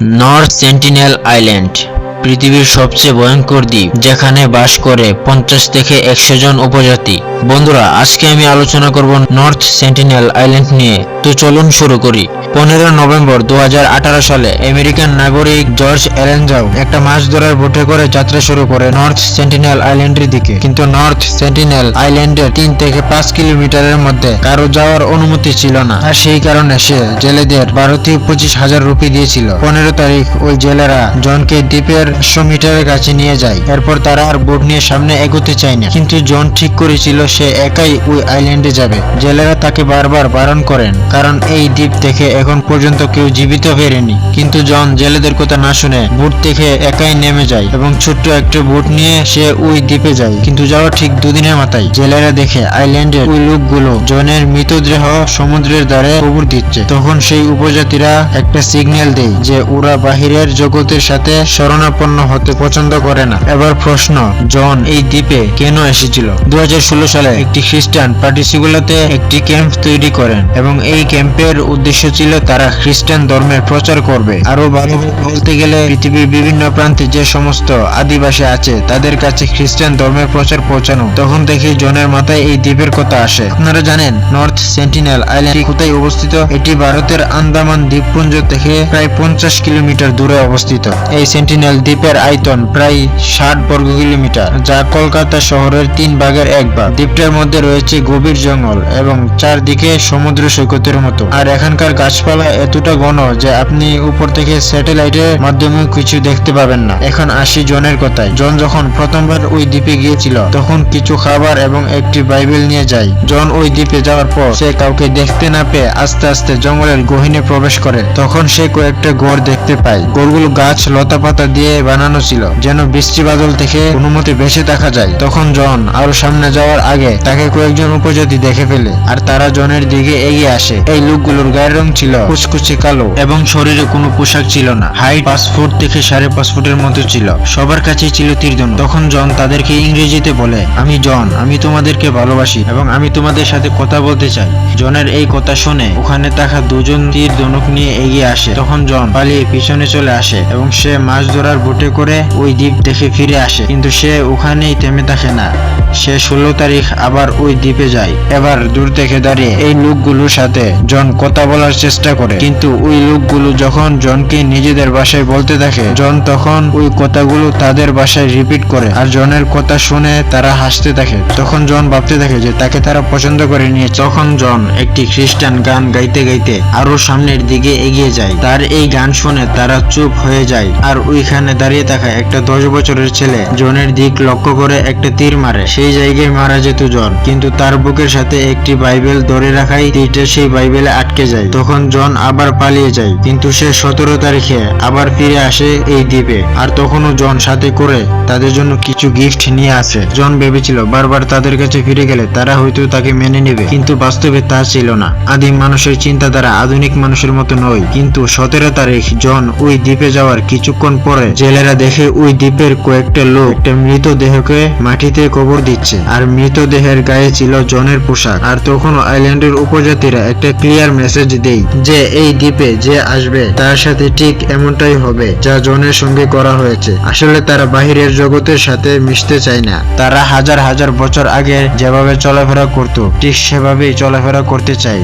North sentinel island পৃথিবীর সবচেয়ে ভয়ঙ্কর দ্বীপ, যেখানে বাস করে পঞ্চাশ থেকে একশো জন উপজাতি। বন্ধুরা, আজকে আমি আলোচনা করব নর্থ সেন্টিনেল আইল্যান্ড নিয়ে। তো চলুন শুরু করি। পনেরো নভেম্বর দু হাজার আঠারো সালে আমেরিকান নাগরিক জর্জ অ্যালেনজাও একটা মাছ ধরার বোটে করে যাত্রা শুরু করে নর্থ সেন্টিনেল আইল্যান্ডের দিকে। কিন্তু নর্থ সেন্টিনেল আইল্যান্ডের তিন থেকে পাঁচ কিলোমিটারের মধ্যে কারও যাওয়ার অনুমতি ছিল না। আর সেই কারণে সে জেলেদের বারো থেকে পঁচিশ হাজার রুপি দিয়েছিল। পনেরো তারিখ ওই জেলেরা জনকে দ্বীপের একশো মিটারের কাছে নিয়ে যায়। এরপর তারা আর বোট নিয়ে সামনে এগোতে চায় না। কিন্তু জন ঠিক করেছিল সে একাই ওই আইল্যান্ডে যাবে। জেলেরা তাকে বারবার বারণ করেন, কারণ এই দ্বীপ থেকে এখন পর্যন্ত কেউ জীবিত ফেরেনি। কিন্তু জন জেলেদের কথা না শুনে বোট থেকে একাই নেমে যায় এবং ছোট্ট একটা বোট নিয়ে সে ওই দ্বীপে যায়। কিন্তু যাওয়া ঠিক দুদিনের মাথায় জেলেরা দেখে আইল্যান্ডের ওই লোকগুলো জনের মৃতদেহ সমুদ্রের ধারে কবর দিচ্ছে। তখন সেই উপজাতিরা একটা সিগন্যাল দেয় যে ওরা বাহিরের জগতের সাথে শরণাপন্ন হতে পছন্দ করে না। এবার প্রশ্ন, জন এই দ্বীপে কেন এসেছিল? দু হাজার ষোলো সালে একটি খ্রিস্টান পার্টিসিগুলোতে একটি ক্যাম্প তৈরি করেন এবং এই ক্যাম্পের উদ্দেশ্য ছিল তারা খ্রিস্টান ধর্মের প্রচার করবে। আরও ভালোভাবে বলতে গেলে, পৃথিবীর বিভিন্ন প্রান্তে যে সমস্ত আদিবাসী আছে, তাদের কাছে খ্রিস্টান ধর্মের প্রচার পৌঁছানো। তখন থেকে জনের মাথায় এই দ্বীপের কথা আসে। আপনারা জানেন, নর্থ সেন্টিনেল আইল্যান্ড কোথায় অবস্থিত? এটি ভারতের আন্দামান দ্বীপপুঞ্জ থেকে প্রায় পঞ্চাশ কিলোমিটার দূরে অবস্থিত। এই সেন্টিনেল দ্বীপের আয়তন প্রায় ষাট বর্গ কিলোমিটার, যা কলকাতা শহরের তিন ভাগের এক ভাগ। দ্বীপটার মধ্যে রয়েছে গভীর জঙ্গল এবং চারদিকে সমুদ্র সৈকতের মতো। আর এখানকার গাছপালা এতটা ঘন যে আপনি উপর থেকে স্যাটেলাইটের মাধ্যমে কিছু দেখতে পাবেন না। এখন আসি জনের কথায়। জন যখন প্রথমবার ওই দ্বীপে গিয়েছিল, তখন কিছু খাবার এবং একটি বাইবেল নিয়ে যায়। জন ওই দ্বীপে যাওয়ার পর সে কাউকে দেখতে না পেয়ে আস্তে আস্তে জঙ্গলের গহীনে প্রবেশ করে। তখন সে কয়েকটা ঘর দেখতে পায়। ঘরগুলো গাছ লতা পাতা দিয়ে বানানো ছিল। যেন বৃষ্টি বাদল থেকে কোনো মতে বেঁচে থাকা যায়। তখন জন আরও সামনে যাওয়ার আগে তাকে কয়েকজন উপজাতি দেখে ফেলে, আর তারা জনের দিকে এগিয়ে আসে। এই লোকগুলোর গায়ের রং ছিল কুচকুচে কালো এবং শরীরে কোনো পোশাক ছিল না। হাইট পাঁচ ফুট থেকে সাড়ে পাঁচ ফুটের মতো ছিল। সবার কাছেই ছিল তীরধনুক তখন জন তাদেরকে ইংরেজিতে বলে, আমি জন, আমি তোমাদেরকে ভালোবাসি এবং আমি তোমাদের সাথে কথা বলতে চাই। জনের এই কথা শুনে ওখানে থাকা দুজন তীর ধনুক নিয়ে এগিয়ে আসে। তখন জন পালিয়ে পিছনে চলে আসে এবং সে মাছ ধরার বোটে করে ওই দ্বীপ দেখে ফিরে আসে। কিন্তু সে ওখানেই থেমে থাকে না। সে ষোলো তারিখ আবার ওই দ্বীপে যায়। এবার দূর থেকে দাঁড়িয়ে এই লোকগুলোর সাথে জন কথা বলার চেষ্টা করে। কিন্তু ওই লোকগুলো যখন জনকে নিজেদের ভাষায় বলতে থাকে জন তখন ওই কথাগুলো তাদের বাসায় রিপিট করে আর জনের কথা শুনে তারা হাসতে থাকে তখন জন ভাবতে থাকে যে তাকে তারা পছন্দ করে নিয়ে তখন জন একটি খ্রিস্টান গান গাইতে গাইতে আরও সামনের দিকে এগিয়ে যায়। তার এই গান শুনে তারা চুপ হয়ে যায়। আর ওইখানে দাঁড়িয়ে থাকা একটা দশ বছরের ছেলে জনের দিক লক্ষ্য করে একটা তীর মারে। সেই জায়গায় মারা যেত জন। কিন্তু তার বুকের সাথে একটি বাইবেল ধরে রাখাই তীরটা সেই বাইবেলে আটকে যায়। তখন জন আবার পালিয়ে যায়। কিন্তু সে সতেরো তারিখে আবার ফিরে আসে এই দ্বীপে। আর তখনও জন সাথে করে তাদের জন্য কিছু গিফট নিয়ে আসে। জন ভেবেছিল, বারবার তাদের কাছে ফিরে গেলে তারা হয়তো তাকে মেনে নেবে। কিন্তু বাস্তবে তা ছিল না। আদিম মানুষের চিন্তাধারা আধুনিক মানুষের মতো নয়। কিন্তু সতেরো তারিখ জন ওই দ্বীপে যাওয়ার কিছুক্ষণ পরে জেলেরা দেখে ওই দ্বীপের কয়েকটা লোক একটা মৃতদেহকে মাটিতে কবর দিচ্ছে। আর মৃতদেহের গায়ে ছিল জনের পোশাক। আর তখন আইল্যান্ডের উপজাতিরা একটা ক্লিয়ার মেসেজ দেই যে, এই দ্বীপে যে আসবে, তার সাথে ঠিক এমনটাই হবে যা জনের সঙ্গে করা হয়েছে। আসলে তারা বাহিরের জগতের সাথে মিশতে চায় না। তারা হাজার হাজার বছর আগে যেভাবে চলাফেরা করত, ঠিক সেভাবেই চলাফেরা করতে চায়।